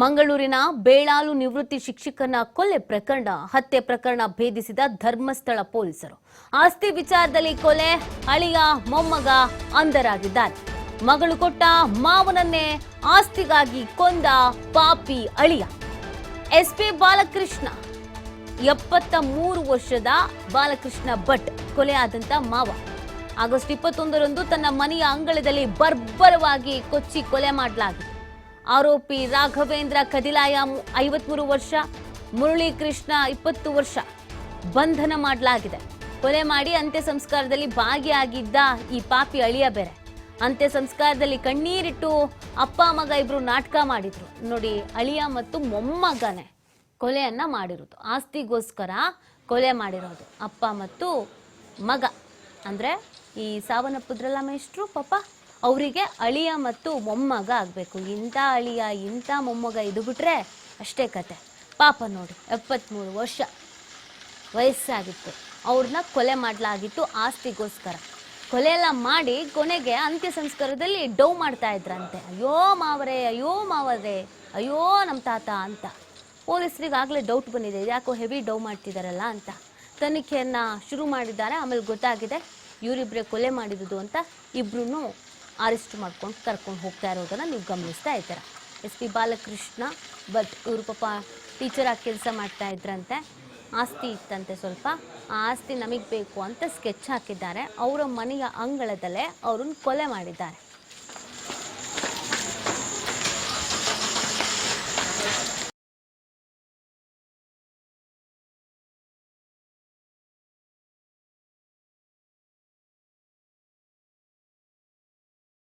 ಮಂಗಳೂರಿನ ಬೇಳಾಲು ನಿವೃತ್ತಿ ಶಿಕ್ಷಕನ ಕೊಲೆ ಪ್ರಕರಣ, ಹತ್ಯೆ ಪ್ರಕರಣ ಭೇದಿಸಿದ ಧರ್ಮಸ್ಥಳ ಪೊಲೀಸರು. ಆಸ್ತಿ ವಿಚಾರದಲ್ಲಿ ಕೊಲೆ, ಅಳಿಯ ಮೊಮ್ಮಗ ಅಂಧರಾಗಿದ್ದಾರೆ ಮಗಳು ಕೊಟ್ಟ ಮಾವನನ್ನೇ ಆಸ್ತಿಗಾಗಿ ಕೊಂದ ಪಾಪಿ ಅಳಿಯ. ಎಸ್ಪಿ ಬಾಲಕೃಷ್ಣ ಎಪ್ಪತ್ತ ಮೂರು ವರ್ಷದ ಬಾಲಕೃಷ್ಣ ಭಟ್ ಕೊಲೆಯಾದಂತ ಮಾವ. ಆಗಸ್ಟ್ ಇಪ್ಪತ್ತೊಂದರಂದು ತನ್ನ ಮನೆಯ ಅಂಗಳದಲ್ಲಿ ಬರ್ಬರವಾಗಿ ಕೊಚ್ಚಿ ಕೊಲೆ ಮಾಡಲಾಗಿದೆ ಆರೋಪಿ ರಾಘವೇಂದ್ರ ಕದಿಲಾಯ ಐವತ್ಮೂರು ವರ್ಷ ಮುರಳಿ ಕೃಷ್ಣ ಇಪ್ಪತ್ತು ವರ್ಷ. ಬಂಧನ ಮಾಡಲಾಗಿದೆ. ಕೊಲೆ ಮಾಡಿ ಅಂತ್ಯ ಸಂಸ್ಕಾರದಲ್ಲಿ ಭಾಗಿಯಾಗಿದ್ದ ಈ ಪಾಪಿ ಅಳಿಯ ಬೇರೆ. ಅಂತ್ಯ ಸಂಸ್ಕಾರದಲ್ಲಿ ಕಣ್ಣೀರಿಟ್ಟು ಅಪ್ಪ, ಮಗ ಇಬ್ರು ನಾಟಕ ಮಾಡಿದ್ರು. ನೋಡಿ, ಅಳಿಯ ಮತ್ತು ಮೊಮ್ಮಗನೇ ಕೊಲೆಯನ್ನ ಮಾಡಿರೋದು. ಆಸ್ತಿಗೋಸ್ಕರ ಕೊಲೆ ಮಾಡಿರೋದು. ಅಪ್ಪ ಮತ್ತು ಮಗ. ಅಂದ್ರೆ ಈ ಸಾವನ್ನಪ್ಪಿದ್ರಲ್ಲ ಮೇಷ್ಟ್ರು ಪಾಪ? ಅವರಿಗೆ ಅಳಿಯ ಮತ್ತು ಮೊಮ್ಮಗ ಆಗಬೇಕು. ಇಂಥ ಅಳಿಯ, ಇಂಥ ಮೊಮ್ಮಗ ಇದು ಬಿಟ್ರೆ ಅಷ್ಟೇ ಕತೆ. ಪಾಪ ನೋಡಿ ಎಪ್ಪತ್ತ್ಮೂರು ವರ್ಷ ವಯಸ್ಸಾಗಿತ್ತು. ಅವ್ರನ್ನ ಕೊಲೆ ಮಾಡಲಾಗಿತ್ತು ಆಸ್ತಿಗೋಸ್ಕರ. ಕೊಲೆ ಎಲ್ಲ ಮಾಡಿ ಕೊನೆಗೆ ಅಂತ್ಯ ಸಂಸ್ಕಾರದಲ್ಲಿ ಡೌ ಮಾಡ್ತಾ ಇದ್ರಂತೆ. ಅಯ್ಯೋ ಮಾವರೇ ಅಯ್ಯೋ ಮಾವರೇ, ಅಯ್ಯೋ ನಮ್ಮ ತಾತ ಅಂತ. ಪೊಲೀಸರಿಗೆ ಆಗಲೇ ಡೌಟ್ ಬಂದಿದೆ ಯಾಕೋ ಹೆವಿ ಡೌ ಮಾಡ್ತಿದಾರಲ್ಲ ಅಂತ. ತನಿಖೆಯನ್ನು ಶುರು ಮಾಡಿದ್ದಾರೆ, ಆಮೇಲೆ ಗೊತ್ತಾಗಿದೆ ಇವರಿಬ್ಬರೇ ಕೊಲೆ ಮಾಡಿದುದು ಅಂತ ಇಬ್ರು ಅರೆಸ್ಟ್ ಮಾಡ್ಕೊಂಡು ಕರ್ಕೊಂಡು ಹೋಗ್ತಾ ಇರೋದನ್ನು ನೀವು ಗಮನಿಸ್ತಾ ಇದ್ದೀರ? ಎಸ್ ಪಿ ಬಾಲಕೃಷ್ಣ ಬಟ್ ಇವರು ಪಾಪ ಟೀಚರ್ ಆಗಿ ಕೆಲಸ ಮಾಡ್ತಾ ಇದ್ರಂತೆ. ಆಸ್ತಿ ಇತ್ತಂತೆ ಸ್ವಲ್ಪ. ಆ ಆಸ್ತಿ ನಮಗೆ ಬೇಕು ಅಂತ ಸ್ಕೆಚ್ ಹಾಕಿದ್ದಾರೆ. ಅವರ ಮನೆಯ ಅಂಗಳದಲ್ಲೇ ಅವ್ರನ್ನ ಕೊಲೆ ಮಾಡಿದ್ದಾರೆ.